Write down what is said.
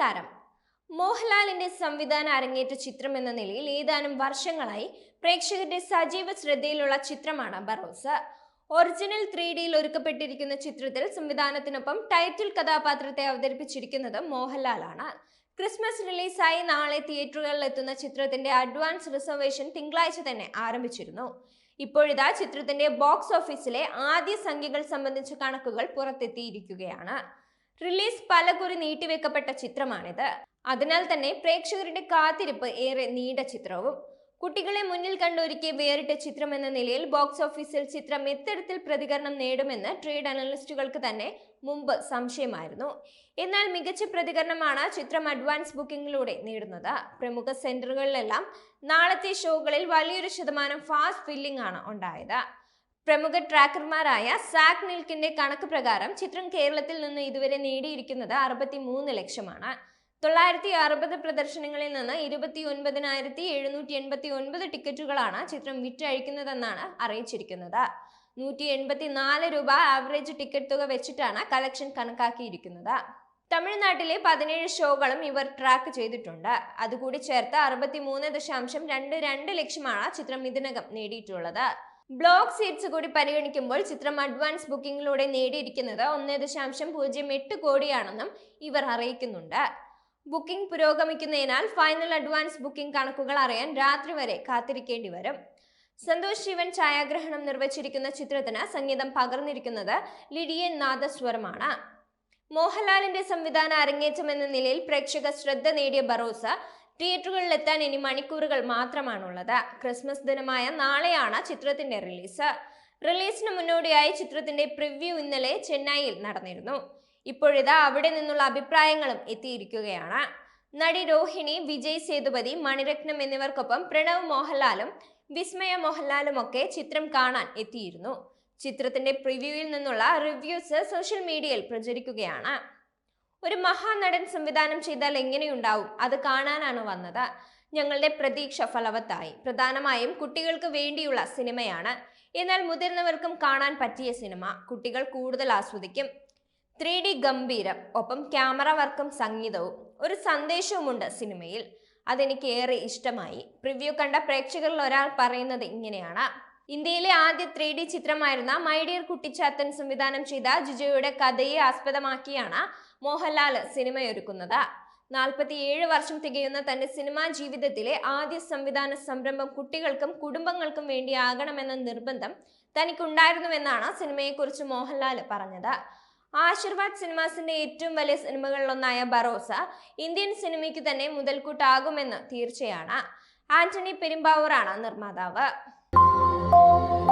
നമസ്കാരം. മോഹൻലാലിന്റെ സംവിധാന അരങ്ങേറ്റ ചിത്രം എന്ന നിലയിൽ ഏതാനും വർഷങ്ങളായി പ്രേക്ഷകരുടെ സജീവ ശ്രദ്ധയിലുള്ള ചിത്രമാണ് ബറോസ്. ഒറിജിനൽ ത്രീ ഡിയിൽ ഒരുക്കപ്പെട്ടിരിക്കുന്ന ചിത്രത്തിൽ സംവിധാനത്തിനൊപ്പം ടൈറ്റിൽ കഥാപാത്രത്തെ അവതരിപ്പിച്ചിരിക്കുന്നത് മോഹൻലാലാണ്. ക്രിസ്മസ് റിലീസായി നാളെ തിയേറ്ററുകളിൽ എത്തുന്ന ചിത്രത്തിന്റെ അഡ്വാൻസ് റിസർവേഷൻ തിങ്കളാഴ്ച തന്നെ ആരംഭിച്ചിരുന്നു. ഇപ്പോഴിതാ ചിത്രത്തിന്റെ ബോക്സ് ഓഫീസിലെ ആദ്യ സംഖ്യകൾ സംബന്ധിച്ച കണക്കുകൾ പുറത്തെത്തിയിരിക്കുകയാണ്. റിലീസ് പലകുറി നീട്ടിവെക്കപ്പെട്ട ചിത്രമാണിത്. അതിനാൽ തന്നെ പ്രേക്ഷകരുടെ കാത്തിരിപ്പ് ഏറെ നീണ്ട ചിത്രവും കുട്ടികളെ മുന്നിൽ കണ്ടൊരുക്കിയ വേറിട്ട ചിത്രം എന്ന നിലയിൽ ബോക്സ് ഓഫീസിൽ ചിത്രം എത്തരത്തിൽ പ്രതികരണം നേടുമെന്ന് ട്രേഡ് അനലിസ്റ്റുകൾക്ക് തന്നെ മുമ്പ് സംശയമായിരുന്നു. എന്നാൽ മികച്ച പ്രതികരണമാണ് ചിത്രം അഡ്വാൻസ് ബുക്കിംഗിലൂടെ നേടുന്നത്. പ്രമുഖ സെന്ററുകളിലെല്ലാം നാളത്തെ ഷോകളിൽ വലിയൊരു ശതമാനം ഫാസ്റ്റ് ഫില്ലിംഗ് ആണ് ഉണ്ടായത്. പ്രമുഖ ട്രാക്കർമാരായ സാക് നിൽക്കിന്റെ കണക്ക് പ്രകാരം ചിത്രം കേരളത്തിൽ നിന്ന് ഇതുവരെ നേടിയിരിക്കുന്നത് അറുപത്തി മൂന്ന് ലക്ഷമാണ്. തൊള്ളായിരത്തി അറുപത് പ്രദർശനങ്ങളിൽ നിന്ന് ഇരുപത്തി ഒൻപതിനായിരത്തി എഴുന്നൂറ്റി എൺപത്തി ഒൻപത് ടിക്കറ്റുകളാണ് ചിത്രം വിറ്റഴിക്കുന്നതെന്നാണ് അറിയിച്ചിരിക്കുന്നത്. നൂറ്റി എൺപത്തി നാല് രൂപ ആവറേജ് ടിക്കറ്റ് തുക വെച്ചിട്ടാണ് കളക്ഷൻ കണക്കാക്കിയിരിക്കുന്നത്. തമിഴ്നാട്ടിലെ പതിനേഴ് ഷോകളും ഇവർ ട്രാക്ക് ചെയ്തിട്ടുണ്ട്. അതുകൂടി ചേർത്ത് അറുപത്തി മൂന്ന് ദശാംശം രണ്ട് രണ്ട് ലക്ഷമാണ് ചിത്രം ഇതിനകം നേടിയിട്ടുള്ളത്. ബ്ലോക്ക് സീറ്റ്സ് കൂടി പരിഗണിക്കുമ്പോൾ ചിത്രം അഡ്വാൻസ് ബുക്കിംഗിലൂടെ നേടിയിരിക്കുന്നത് ഒന്ന് ദശാംശം പൂജ്യം എട്ട് കോടിയാണെന്നും ഇവർ അറിയിക്കുന്നുണ്ട്. ബുക്കിംഗ് പുരോഗമിക്കുന്നതിനാൽ ഫൈനൽ അഡ്വാൻസ് ബുക്കിംഗ് കണക്കുകൾ അറിയാൻ രാത്രി വരെ കാത്തിരിക്കേണ്ടി വരും. സന്തോഷ് ശിവൻ ഛായാഗ്രഹണം നിർവചിച്ചിരിക്കുന്ന ചിത്രത്തിന് സംഗീതം പകർന്നിരിക്കുന്നത് ലിഡിയൻ നാദസ്വരമാണ്. മോഹൻലാലിന്റെ സംവിധാന അരങ്ങേറ്റം എന്ന നിലയിൽ പ്രേക്ഷക ശ്രദ്ധ നേടിയ ബറോസ തിയേറ്ററുകളിൽ എത്താൻ ഇനി മണിക്കൂറുകൾ മാത്രമാണുള്ളത്. ക്രിസ്മസ് ദിനമായ നാളെയാണ് ചിത്രത്തിന്റെ റിലീസ്. റിലീസിന് മുന്നോടിയായി ചിത്രത്തിന്റെ പ്രിവ്യൂ ഇന്നലെ ചെന്നൈയിൽ നടന്നിരുന്നു. ഇപ്പോഴിതാ അവിടെ നിന്നുള്ള അഭിപ്രായങ്ങളും എത്തിയിരിക്കുകയാണ്. നടി രോഹിണി വിജയ് സേതുപതി മണിരത്നം എന്നിവർക്കൊപ്പം പ്രണവ് മോഹൻലാലും വിസ്മയ മോഹൻലാലും ഒക്കെ ചിത്രം കാണാൻ എത്തിയിരുന്നു. ചിത്രത്തിന്റെ പ്രിവ്യൂവിൽ നിന്നുള്ള റിവ്യൂസ് സോഷ്യൽ മീഡിയയിൽ പ്രചരിക്കുകയാണ്. ഒരു മഹാനടൻ സംവിധാനം ചെയ്താൽ എങ്ങനെയുണ്ടാവും? അത് കാണാനാണ് വന്നത്. ഞങ്ങളുടെ പ്രതീക്ഷ ഫലവത്തായി. പ്രധാനമായും കുട്ടികൾക്ക് വേണ്ടിയുള്ള സിനിമയാണ്. എന്നാൽ മുതിർന്നവർക്കും കാണാൻ പറ്റിയ സിനിമ. കുട്ടികൾ കൂടുതൽ ആസ്വദിക്കും. ത്രീ ഡി ഗംഭീരം ഒപ്പം ക്യാമറ വർക്കും സംഗീതവും. ഒരു സന്ദേശവുമുണ്ട് സിനിമയിൽ. അതെനിക്ക് ഏറെ ഇഷ്ടമായി. പ്രിവ്യൂ കണ്ട പ്രേക്ഷകരിൽ ഒരാൾ പറയുന്നത് ഇങ്ങനെയാണ്. ഇന്ത്യയിലെ ആദ്യ ത്രീ ഡി ചിത്രമായിരുന്ന മൈ ഡിയർ കുട്ടിച്ചാത്തൻ സംവിധാനം ചെയ്ത ജിജോയുടെ കഥയെ ആസ്പദമാക്കിയാണ് മോഹൻലാൽ സിനിമയൊരുക്കുന്നത്. നാൽപ്പത്തിയേഴ് വർഷം തികയുന്ന തന്റെ സിനിമാ ജീവിതത്തിലെ ആദ്യ സംവിധാന സംരംഭം കുട്ടികൾക്കും കുടുംബങ്ങൾക്കും വേണ്ടിയാകണമെന്ന നിർബന്ധം തനിക്കുണ്ടായിരുന്നുവെന്നാണ് സിനിമയെക്കുറിച്ച് മോഹൻലാൽ പറഞ്ഞത്. ആശീർവാദ് സിനിമാസിന്റെ ഏറ്റവും വലിയ സിനിമകളിലൊന്നായ ബറോസ ഇന്ത്യൻ സിനിമയ്ക്ക് തന്നെ മുതൽക്കൂട്ടാകുമെന്ന് തീർച്ചയാണ്. ആന്റണി പെരുമ്പാവൂറാണ് നിർമ്മാതാവ്. Música